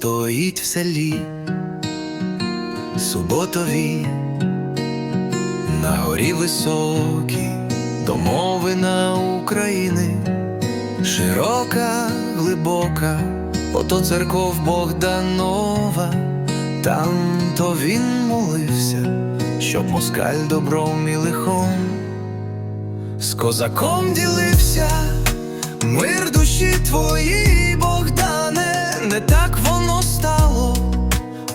стоїть в селі, суботові, на горі високій, домовина України, широка, глибока, ото церков Богданова, там то він молився, щоб москаль добром і лихом з козаком ділився, мир душі твої, Богдане, не так воно.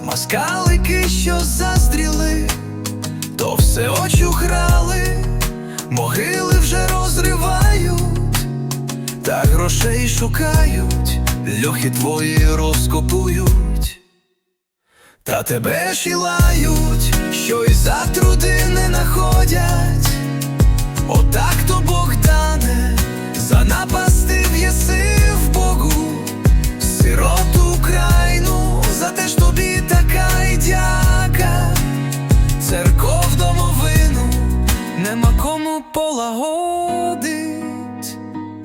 Маскалики, що застріли, то все очухрали, могили вже розривають, та грошей шукають, льохи твої розкопують. Та тебе ж полагодить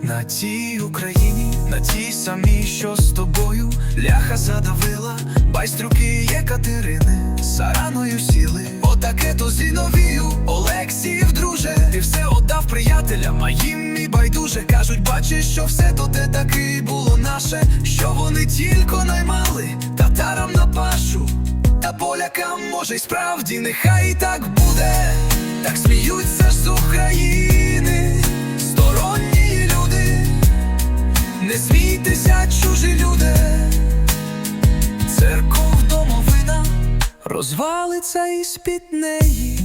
на тій Україні, на тій самій, що з тобою ляха задавила, байстрюки Катерини, сараною сіли. Отаке то зіновію, Олексіїв, друже, ти все отдав приятелям, а їм і байдуже кажуть, бачиш, що все то те таки було наше, що вони тільки наймали татарам на пашу. Та полякам, може, й справді, нехай і так буде, так сміються з України, сторонні люди, не смійтеся, чужі люди, церков домовина розвалиться і з-під неї,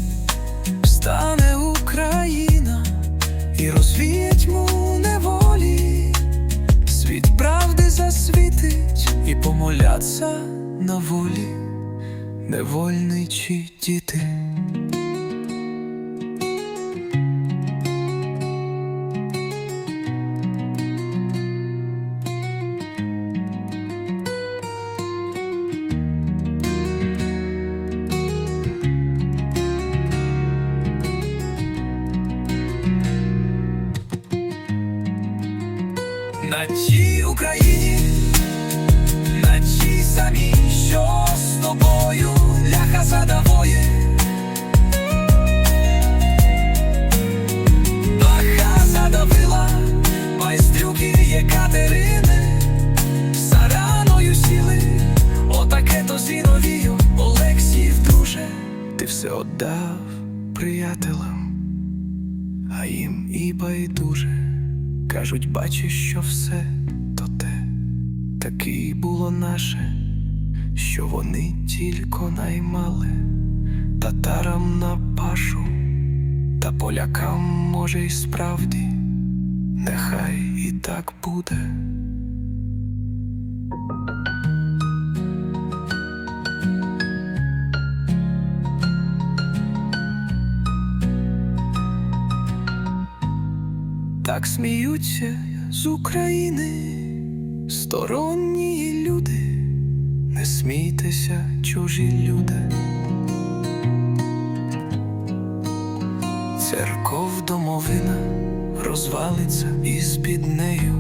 встане Україна і розвіє тьму неволі, світ правди засвітить і помоляться на волі, невольничі діти. На тій Україні, на тій самій, що з тобою ляха задавоє. Ляха задавила, майстрюки Катерини, сараною сіли, отаке то зіновію, Олексіїв, друже, ти все отдав приятелям, а їм і байдуже. Кажуть, бачиш, що все то те, таки було наше, що вони тільки наймали. Татарам на пашу, та полякам, може, й справді, нехай і так буде. Так сміються з України сторонні люди, не смійтеся, чужі люди. Церков домовина розвалиться і з-під нею.